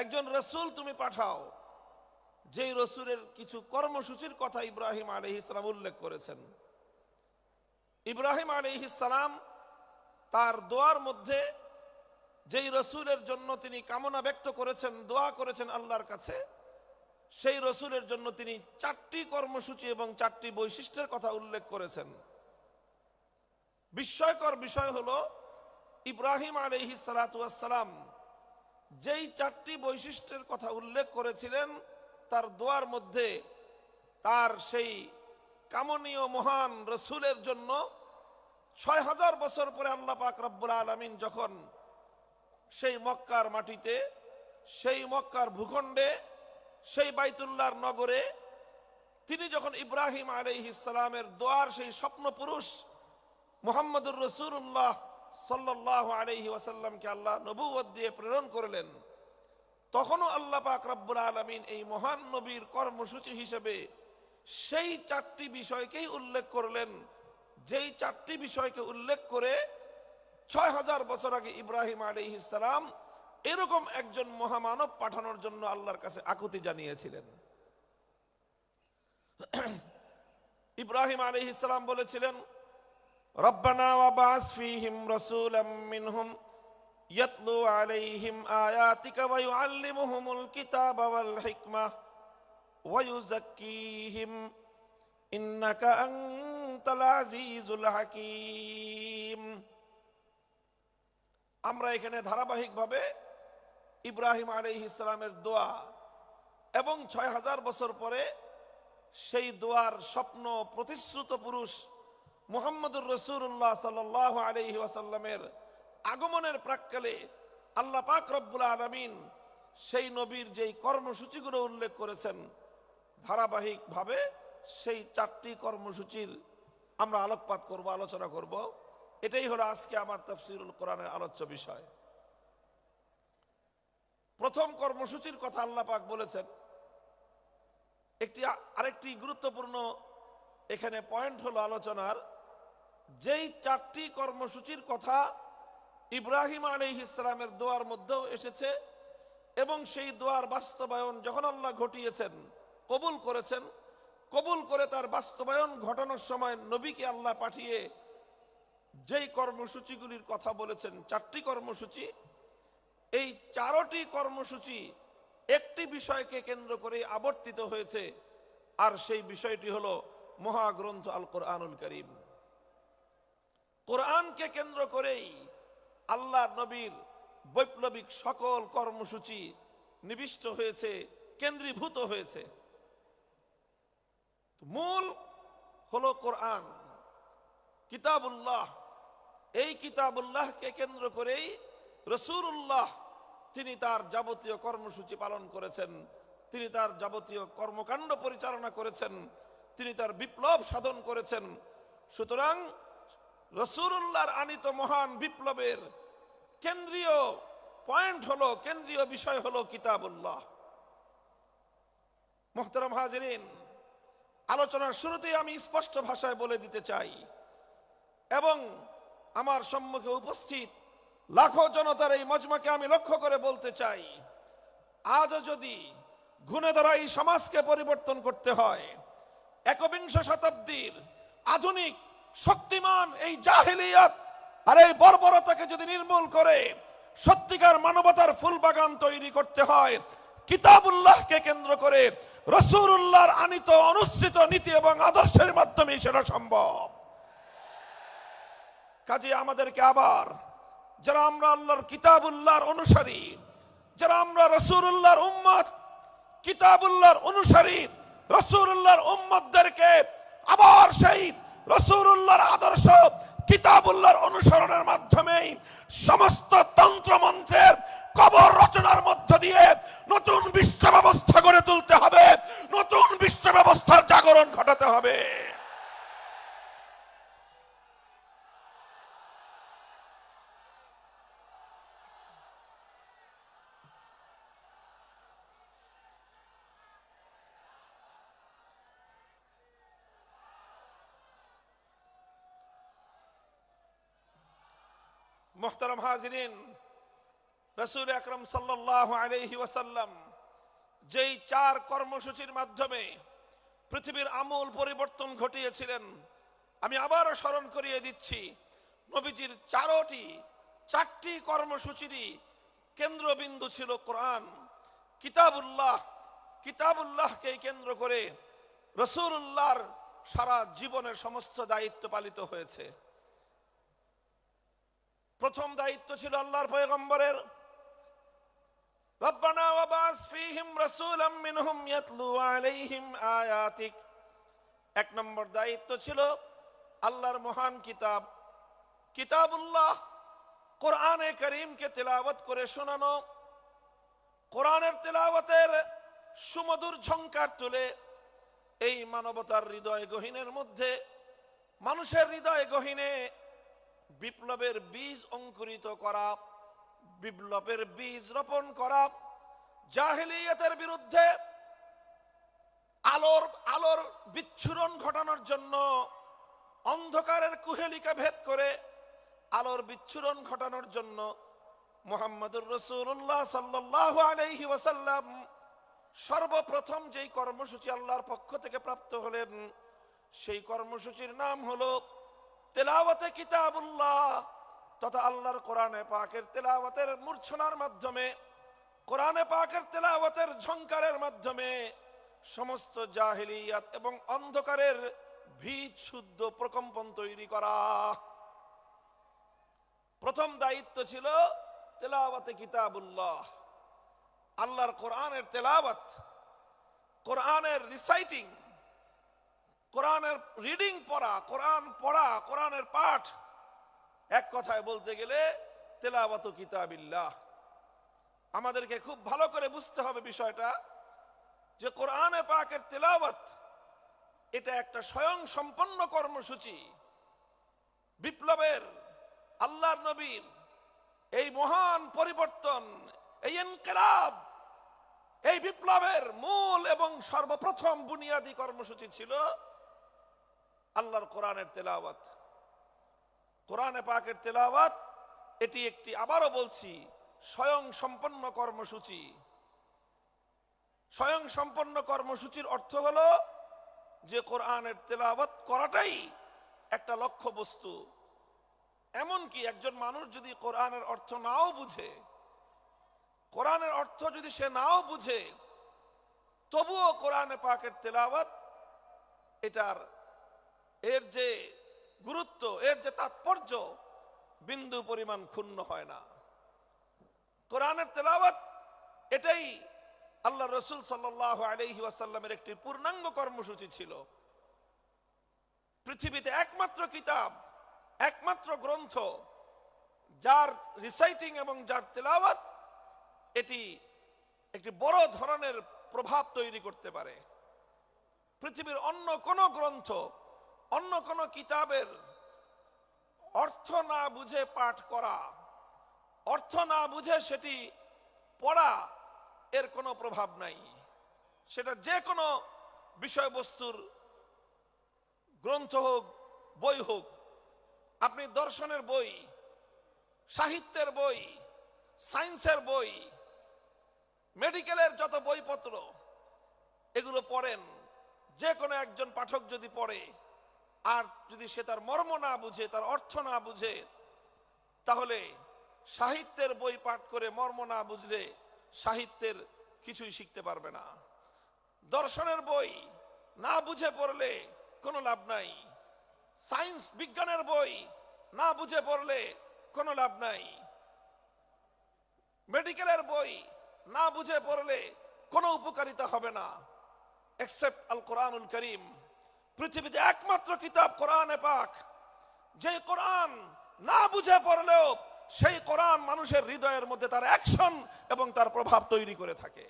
একজন রসুল তুমি পাঠাও, যেই রসুলের কিছু কর্মসূচির কথা ইব্রাহিম আলহ ইসলাম উল্লেখ করেছেন। ইব্রাহিম আলহ ইসলাম তার দোয়ার মধ্যে যেই রসুলের জন্য তিনি কামনা ব্যক্ত করেছেন, দোয়া করেছেন আল্লাহর কাছে, সেই রসুলের জন্য তিনি চারটি কর্মসূচি এবং চারটি বৈশিষ্ট্যের কথা উল্লেখ করেছেন। বিস্ময়কর বিষয় হল, ইব্রাহিম আলহি সালাতাম যেই চারটি বৈশিষ্ট্যের কথা উল্লেখ করেছিলেন, তার দোয়ার মধ্যে তার সেই কামনীয় মহান রসুলের জন্য ছয় হাজার বছর পরে আল্লাহ পাক রব্বুল আলমিন যখন সেই মক্কার মাটিতে, সেই মক্কার ভূখণ্ডে, সেই বাইতুল্লাহর নগরে তিনি যখন ইব্রাহিম আলাইহ ইসলামের দোয়ার সেই স্বপ্ন পুরুষ মোহাম্মদুর রসুল্লাহ সাল্লাহ আলহি ওয়াসাল্লামকে আল্লাহ নবুয়ত দিয়ে প্রেরণ করলেন। তখনও আল্লাহ পাক রব্বুল আলমিন এই মহান নবীর কর্মসূচি হিসেবে সেই চারটি বিষয়কেই উল্লেখ করলেন, যেই চারটি বিষয়কে উল্লেখ করে ছয় হাজার বছর আগে ইব্রাহিম আলী ইসালাম এরকম একজন মহামানব পাঠানোর জন্য আল্লাহর কাছে আকুতি জানিয়েছিলেন। ইব্রাহিম আলী ইসলাম বলেছিলেন রাসূলাম মিনহুম ইয়াতলু আলাইহিম আয়াতিকা ওয়া ইউআল্লিমুহুমুল কিতাবা ওয়াল হিকমাহ ওয়া ইউযাক্কিহিম ইন্নাকা আনতাল আজিজুল হাকীম। আমরা এখানে ধারাবাহিকভাবে ইব্রাহিম আলাইহ ইসলামের দোয়া এবং ছয় হাজার বছর পরে সেই দোয়ার স্বপ্ন প্রতিশ্রুত পুরুষ মুহাম্মদুর রসুল্লাহ সাল আলহি ওয়াসাল্লামের আগমনের প্রাককালে আল্লাহ পাক রব্বুল আলমিন সেই নবীর যেই কর্মসূচিগুলো উল্লেখ করেছেন, ধারাবাহিকভাবে সেই চারটি কর্মসূচির আমরা আলোকপাত করব, আলোচনা করব। এটাই হলো আজকে আমার তফসিরুল কোরআনের আলোচ্য বিষয়। প্রথম কর্মসূচির কথা আল্লাহ পাক বলেছেন। একটি আরেকটি গুরুত্বপূর্ণ এখানে পয়েন্ট হলো আলোচনার যেই চারটি কর্মসূচির কথা ইব্রাহিম আলী ইসলামের দোয়ার মধ্যেও এসেছে এবং সেই দোয়ার বাস্তবায়ন যখন আল্লাহ ঘটিয়েছেন, কবুল করেছেন, কবুল করে তার বাস্তবায়ন ঘটানোর সময় নবীকে আল্লাহ পাঠিয়ে যেই কর্মসূচিগুলির কথা বলেছেন, চারটি কর্মসূচি, এই চারটি কর্মসূচি একটি বিষয়কে কেন্দ্র করে আবর্তিত হয়েছে। আর সেই বিষয়টি হলো মহাগ্রন্থ আল কোরআনুল করিম। কোরআনকে কেন্দ্র করেই আল্লাহ নবীর বৈপ্লবিক সকল কর্মসূচি নিবিষ্ট হয়েছে, কেন্দ্রীভূত হয়েছে। মূল হলো কোরআন। কিতাবুল্লাহ, এই কিতাবুল্লাহকে কেন্দ্র করেই রসুরুল্লাহ তিনি তার যাবতীয় কর্মসূচি পালন করেছেন, তিনি তার যাবতীয় কর্মকাণ্ড পরিচালনা করেছেন, তিনি তার বিপ্লব সাধন করেছেন। সুতরাং রসুরুল্লাহর আনিত মহান বিপ্লবের কেন্দ্রীয় পয়েন্ট হলো, কেন্দ্রীয় বিষয় হলো কিতাবুল্লাহ। মোহতরম হাজরিন, আলোচনার শুরুতেই আমি স্পষ্ট ভাষায় বলে দিতে চাই, এবং আমার সম্মুখে উপস্থিত লাখো জনতার এই মজমাকে আমি লক্ষ্য করে বলতে চাই, আজও যদি ঘুণে ধরা এই সমাজকে পরিবর্তন করতে হয়, একবিংশ শতাব্দীর আধুনিক শক্তিমান এই জাহিলিয়াত আর এই বর্বরতাকে যদি নির্মূল করে, সত্যিকার মানবতার ফুল বাগান তৈরি করতে হয়, কিতাবুল্লাহকে কেন্দ্র করে রসুরুল্লাহর আনিত অনুসৃত নীতি এবং আদর্শের মাধ্যমে সেটা সম্ভব। কাজে আমাদেরকে আবার, যারা আমরা আল্লাহর কিতাবুল্লাহর অনুসারী, যারা আমরা রসুরুল্লাহর উম্মত, কিতাবুল্লাহর অনুসারী, রসুরুল্লাহর উম্মতদেরকে আবার সেই রসুরুল্লাহর আদর্শ, কিতাবুল্লাহর অনুসরণের মাধ্যমেই সমস্ত তন্ত্রমন্ত্রের কবর রচনার মধ্য দিয়ে নতুন বিশ্ব ব্যবস্থা গড়ে তুলতে হবে, নতুন বিশ্ব ব্যবস্থার জাগরণ ঘটাতে হবে। মোহতারাম হাজরিন, রসুল আকরম সাল্লাহ আলহি ওয়াসাল্লাম যেই চার কর্মসূচির মাধ্যমে পৃথিবীর আমূল পরিবর্তন ঘটিয়েছিলেন, আমি আবারও স্মরণ করিয়ে দিচ্ছি, নবীজির চারোটি, চারটি কর্মসূচিরই কেন্দ্রবিন্দু ছিল কোরআন। কিতাবুল্লাহ, কিতাবুল্লাহকে কেন্দ্র করে রসুল্লাহর সারা জীবনের সমস্ত দায়িত্ব পালিত হয়েছে। প্রথম দায়িত্ব ছিল আল্লাহর পয়গম্বরের। রব্বানা ওয়াবাস ফীহিম রাসূলাম মিনহুম ইয়াতলু আলাইহিম আয়াতিক। এক নম্বর দায়িত্ব ছিল আল্লাহর মহান কিতাব। কিতাবুল্লাহ কোরআনে করিমকে তেলাওয়াত করে শোনানো, কোরআনের তেলাওয়াতের সুমধুর ঝংকার তুলে এই মানবতার হৃদয় গহীনের মধ্যে, মানুষের হৃদয় গহীনে বিপ্লবের বীজ অঙ্কুরিত করা, বিপ্লবের বীজ রোপণ করা, জাহিলিয়াতের বিরুদ্ধে আলোর আলোর বিচ্ছুরণ ঘটানোর জন্য অন্ধকারের কুহেলিকা ভেদ করে আলোর বিচ্ছুরণ ঘটানোর জন্য মোহাম্মদুর রসুল্লাহ সাল্লাহ আলাইহি ওয়াসাল্লাম সর্বপ্রথম যেই কর্মসূচি আল্লাহর পক্ষ থেকে প্রাপ্ত হলেন, সেই কর্মসূচির নাম হলো তেলাওয়াতে কিতাবুল্লাহ, তথা আল্লাহর কোরআনে পাকের তেলাওয়াতের মূর্ছনার মাধ্যমে, কোরআনে পাকের তেলাওয়াতের ঝংকারের মাধ্যমে সমস্ত জাহিলিয়াত এবং অন্ধকারের ভীত শুদ্ধ প্রকম্পন তৈরি করা। প্রথম দায়িত্ব ছিল তেলাওয়াতে কিতাবুল্লাহ। আল্লাহর কোরআনের তেলাওয়াত, কোরআনের রিসাইটিং কোরআনের রিডিং পড়া, কোরআন পড়া, কোরআনের পাঠ। এক কথায় বলতে গেলে, তেলাওয়াত কিতাবিল্লাহ। আমাদেরকে খুব ভালো করে বুঝতে হবে বিষয়টা যে কোরআনে পাকের তেলাওয়াত, এটা একটা স্বয়ং সম্পন্ন কর্মসূচি। বিপ্লবের, আল্লাহর নবীর, এই মহান পরিবর্তন, এই ইনকিলাব, এই বিপ্লবের মূল এবং সর্বপ্রথম বুনিয়াদী কর্মসূচি ছিল আল্লাহর কোরআনের তেলাওয়াত। কোরআনে পাকের তেলাওয়াত, এটি একটি আবারও বলছি স্বয়ং সম্পন্ন কর্মসূচি। স্বয়ং সম্পন্ন কর্মসূচির অর্থ হলো যে কোরআনের তেলাওয়াত করাটাই একটা লক্ষ্য বস্তু এমনকি একজন মানুষ যদি কোরআনের অর্থ নাও বুঝে, কোরআনের অর্থ যদি সে নাও বুঝে, তবুও কোরআনে পাকের তেলাওয়াত, এটার এর যে গুরুত্ব, এর যে তাৎপর্য, বিন্দু পরিমাণ ক্ষুণ্ণ হয় না। কোরআনের তেলাওয়াত এটাই আল্লাহ রসুল সাল্লাহ আলহি ওয়াসাল্লামের একটি পূর্ণাঙ্গ কর্মসূচি ছিল। পৃথিবীতে একমাত্র কিতাব, একমাত্র গ্রন্থ, যার রিসাইটিং এবং যার তেলাওয়াত এটি একটি বড় ধরনের প্রভাব তৈরি করতে পারে। পৃথিবীর অন্য কোন গ্রন্থ অন্য কোন কিতাবের অর্থ না বুঝে পাঠ করা, অর্থ না বুঝে সেটি পড়া, এর কোনো প্রভাব নাই। সেটা যে কোনো বিষয়বস্তুর গ্রন্থ হোক, বই হোক, আপনি দর্শনের বই, সাহিত্যের বই, সায়েন্সের বই, মেডিকেলের যত বইপত্র, এগুলো পড়েন। যে কোনো একজন পাঠক যদি পড়ে আর যদি সে তার মর্ম না বুঝে, তার অর্থ না বুঝে, তাহলে সাহিত্যের বই পাঠ করে মর্ম না বুঝলে সাহিত্যের কিছুই শিখতে পারবে না। দর্শনের বই না বুঝে পড়লে কোনো লাভ নাই। সায়েন্স বিজ্ঞানের বই না বুঝে পড়লে কোনো লাভ নাই। মেডিকেলের বই না বুঝে পড়লে কোনো উপকারিতা হবে না এক্সেপ্ট আল কোরআনুল করিম। পৃথিবীতে একমাত্র কিতাব কোরআনে পাক। যে কোরআন না বুঝে পড়লেও সেই কোরআন মানুষের হৃদয়ের মধ্যে তার অ্যাকশন এবং তার প্রভাব তৈরি করে থাকে।